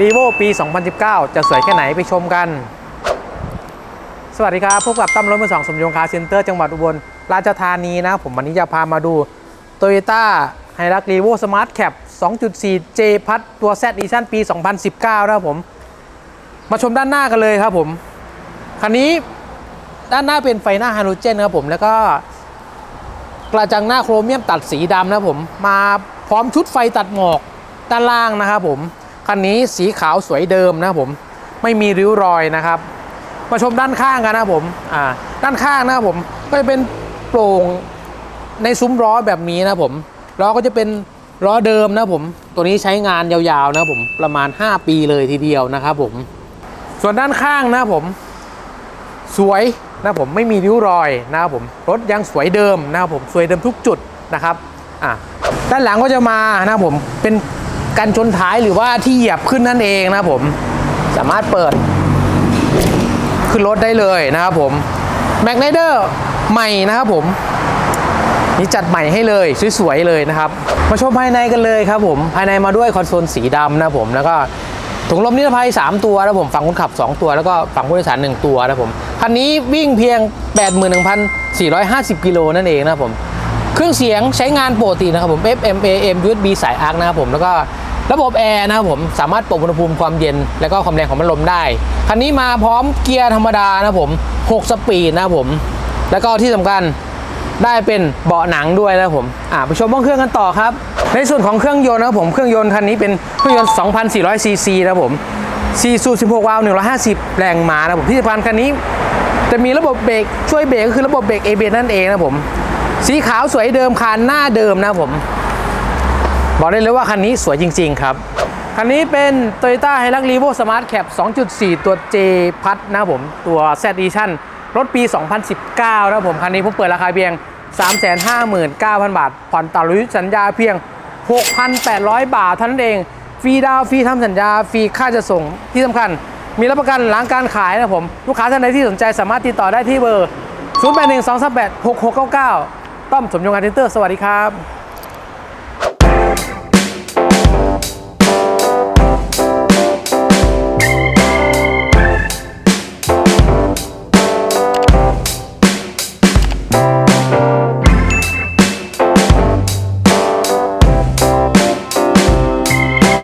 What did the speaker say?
รีโวปี 2019 จะสวยแค่ไหนไปชมกัน สวัสดีครับ พบกับตั้มรถมือสองสมยงคาเซ็นเตอร์จังหวัดอุบลราชธานีนะ ผมวันนี้จะพามาดู Toyota h i l u x r e v o Smart Cap 2.4 J พัดตัว Z Edition ปี 2019 นะครับผม มาชมด้านหน้ากันเลยครับผม คันนี้ด้านหน้าเป็นไฟหน้าไฮโดรเจนครับผม แล้วก็กระจังหน้าโครเมียมตัดสีดำนะผม มาพร้อมชุดไฟตัดหมอกด้านล่างนะครับผม คันนี้สีขาวสวยเดิมนะผมไม่มีริ้วรอยนะครับ มาชมด้านข้างกันนะผมอ่าด้านข้างนะผมก็จะเป็นโปร่งในซุ้มล้อแบบนี้นะผมล้อก็จะเป็นล้อเดิมนะผมตัวนี้ใช้งานยาวๆนะผมประมาณ 5 ปีเลยทีเดียวนะครับผมส่วนด้านข้างนะผมสวยนะผมไม่มีริ้วรอยนะครับผมรถยังสวยเดิมนะครับผมสวยเดิมทุกจุดนะครับอะด้านหลังก็จะมานะผมเป็น กันชนท้ายหรือว่าที่เหยียบขึ้นนั่นเองนะผมสามารถเปิด ขึ้นรถได้เลยนะครับผมแมกไนเดอร์ใหม่นะครับผมนี่จัดใหม่ให้เลยสวยๆเลยนะครับ มาชมภายในกันเลยครับผมภายในมาด้วยคอนโซลสีดำนะผมแล้วก็ถุงลมนิรภัย 3 ตัวนะผมฝั่งคนขับ 2 ตัว แล้วก็ฝั่งผู้โดยสาร 1 ตัวนะผมคันนี้วิ่งเพียง 81,450 กิโลนั่นเองนะผม เครื่องเสียงใช้งานปกตินะครับผม FM AM USB สายอาร์คนะครับผมแล้วก็ ระบบแอร์นะครับผมสามารถปรับอุณหภูมิความเย็น และก็ความแรงของพัดลมได้ คันนี้มาพร้อมเกียร์ธรรมดานะผม6สปีดนะผม แล้วก็ที่สำคัญได้เป็นเบาะหนังด้วยนะผมอ่าไปชมห้องเครื่องกันต่อครับ ในส่วนของเครื่องยนต์นะครับผมเครื่องยนต์คันนี้เป็นเครื่องยนต์ 2,400ซีซีนะผม4สูบ16วาล์ว150 แรงม้านะผมที่สำคัญคันนี้ จะมีระบบเบรกช่วยเบรกก็คือระบบเบรก ABS นั่นเองนะผม สีขาวสวยเดิมคันหน้าเดิมนะผม บอกได้เลยว่าคันนี้สวยจริง ๆ ครับคันนี้เป็น Toyota Hilux Revo Smart Cap 2.4 ตัว J พัดนะผมตัว Z Edition รถปี 2019 นะผมคันนี้ผมเปิดราคาเพียง 359,000 บาท ผ่อนต่อรุ่สัญญาเพียง 6,800 บาทเท่านั้นเอง ฟรีดาวน์ฟรีทำสัญญา ฟรีค่าจะส่งที่สำคัญ มีรับประกันหลังการขายนะผม ลูกค้าท่านใดที่สนใจสามารถติดต่อได้ที่เบอร์ 0812386699 ต้อมสมยงการเทนเตอร์ สวัสดีครับ